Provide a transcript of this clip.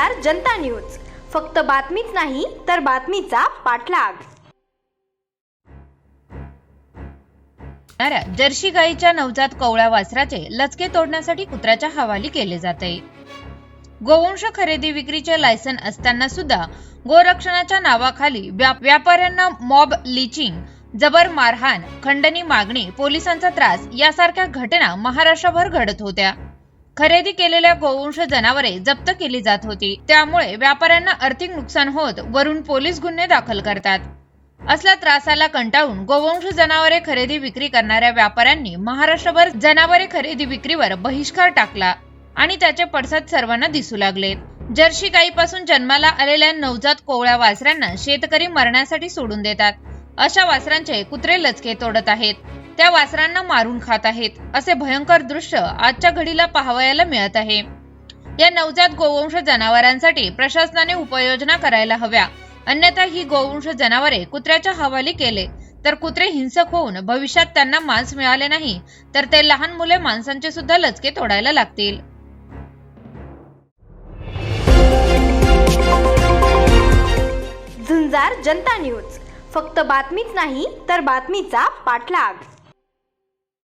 झुंजार Janata news. फक्त बातमीच नाही तर बातमीचा पाठलाग. जर्सी गाईच्या नवजात कवळ्या वासराचे लचके तोडण्यासाठी कुत्र्याच्या हवाली केले जाते. गोवंश खरेदी विक्रीचे लायसन असताना सुद्धा गोरक्षणाच्या नावाखाली व्यापाऱ्यांना मॉब लिचिंग जबर मारहाण खंडणी मागणी पोलिसांचा त्रास यासारख्या घटना महाराष्ट्रभर घडत होत्या. खरेदी केलेल्या गोवंश जनावरे जप्त केली जात होती. त्यामुळे व्यापाऱ्यांना आर्थिक नुकसान होत वरून पोलीस गुन्हे दाखल करतात. असल्या त्रासाला कंटाळून गोवंश जनावरे खरेदी विक्री करणाऱ्या व्यापाऱ्यांनी महाराष्ट्रभर जनावरे खरेदी विक्रीवर बहिष्कार टाकला आणि त्याचे पडसाद सर्वांना दिसू लागले. जर्सी गायीपासून जन्माला आलेल्या नवजात कोवळ्या वासरांना शेतकरी मरण्यासाठी सोडून देतात. अशा वासरांचे कुत्रे लचके तोडत आहेत. त्या वासरांना मारून खात आहेत. असे भयंकर दृश्य आजच्या घडीला पाहावयाला मिळत आहे. या नवजात गोवंश जनावरांसाठी प्रशासनाने उपाययोजना करायला हव्या. अन्यथा ही गोवंश जनावरे कुत्र्याच्या हवाली केले. तर कुत्रे हिंसक होऊन भविष्यात त्यांना मांस मिळाले नाही तर ते लहान मुले माणसांचे सुद्धा लचके तोडायला लागतील. झुंजार जनता न्यूज. फक्त बातमीच नाही तर बातमीचा पाठलाग.